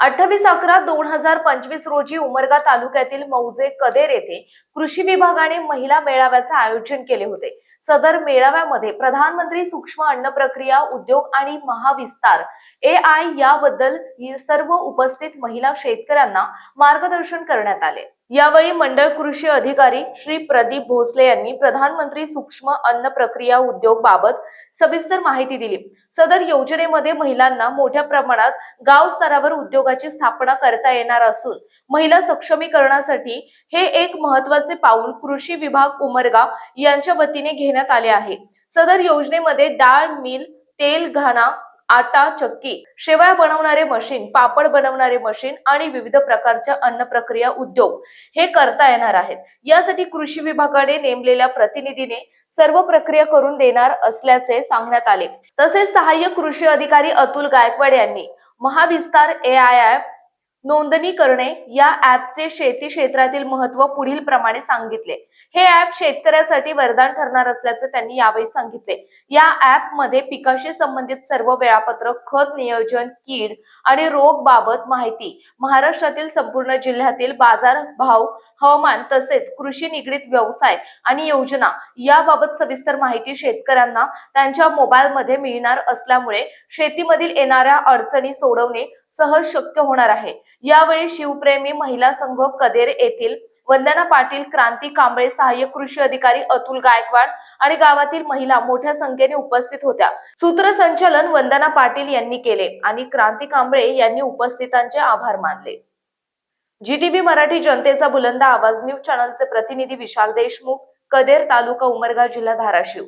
अठ्ठावीस अकरा दोन हजार पंचवीस रोजी उमरगा तालुक्यातील मौजे कदेर येथे कृषी विभागाने महिला मेळाव्याचे आयोजन केले होते. सदर मेळाव्यामध्ये प्रधानमंत्री सूक्ष्म अन्न प्रक्रिया उद्योग आणि महाविस्तार ए आय याबद्दल सर्व उपस्थित महिला शेतकऱ्यांना मार्गदर्शन करण्यात आले. यावेळी मंडळ कृषी अधिकारी श्री प्रदीप भोसले यांनी प्रधानमंत्री सूक्ष्म अन्न प्रक्रिया उद्योग बाबत सविस्तर माहिती दिली. सदर योजनेमध्ये महिलांना मोठ्या प्रमाणात गाव स्तरावर उद्योगाची स्थापना करता येणार असून महिला सक्षमीकरणासाठी हे एक महत्त्वाचे पाऊल कृषी विभाग उमरगा यांच्या वतीने घेण्यात आले आहे. सदर योजनेमध्ये डाळ मिल तेल घाणा आटा चक्की शेवया बनवणारे मशीन पापड बनवणारे मशीन आणि विविध प्रकारच्या अन्न प्रक्रिया उद्योग हे करता येणार आहेत. यासाठी कृषी विभागाने नेमलेल्या प्रतिनिधीने सर्व प्रक्रिया करून देणार असल्याचे सांगण्यात आले. तसेच सहाय्यक कृषी अधिकारी अतुल गायकवाड यांनी महाविस्तार ए आय नोंदणी करणे या ऍपचे शेती क्षेत्रातील महत्त्व पुढील प्रमाणे सांगितले. हे ऍप शेतकऱ्यासाठी वरदान ठरणार असल्याचे त्यांनी यावेळी सांगितले. या ऍपमध्ये पिकाशी संबंधित सर्व वेळापत्रक खत नियोजन कीड आणि रोग बाबत माहिती महाराष्ट्रातील संपूर्ण जिल्ह्यातील बाजार भाव हवामान तसेच कृषी निगडीत व्यवसाय आणि योजना याबाबत सविस्तर माहिती शेतकऱ्यांना त्यांच्या मोबाईलमध्ये मिळणार असल्यामुळे शेतीमधील येणाऱ्या अडचणी सोडवणे सहज शक्य होणार आहे. यावेळी शिवप्रेमी महिला संघ कदेर येथील वंदना पाटील क्रांती कांबळे सहाय्यक कृषी अधिकारी अतुल गायकवाड आणि गावातील महिला मोठ्या संख्येने उपस्थित होत्या. सूत्रसंचालन वंदना पाटील यांनी केले आणि क्रांती कांबळे यांनी उपस्थितांचे आभार मानले. जीटीबी मराठी जनतेचा बुलंद आवाज न्यूज चॅनलचे प्रतिनिधी विशाल देशमुख कदेर तालुका उमरगा जिल्हा धाराशिव.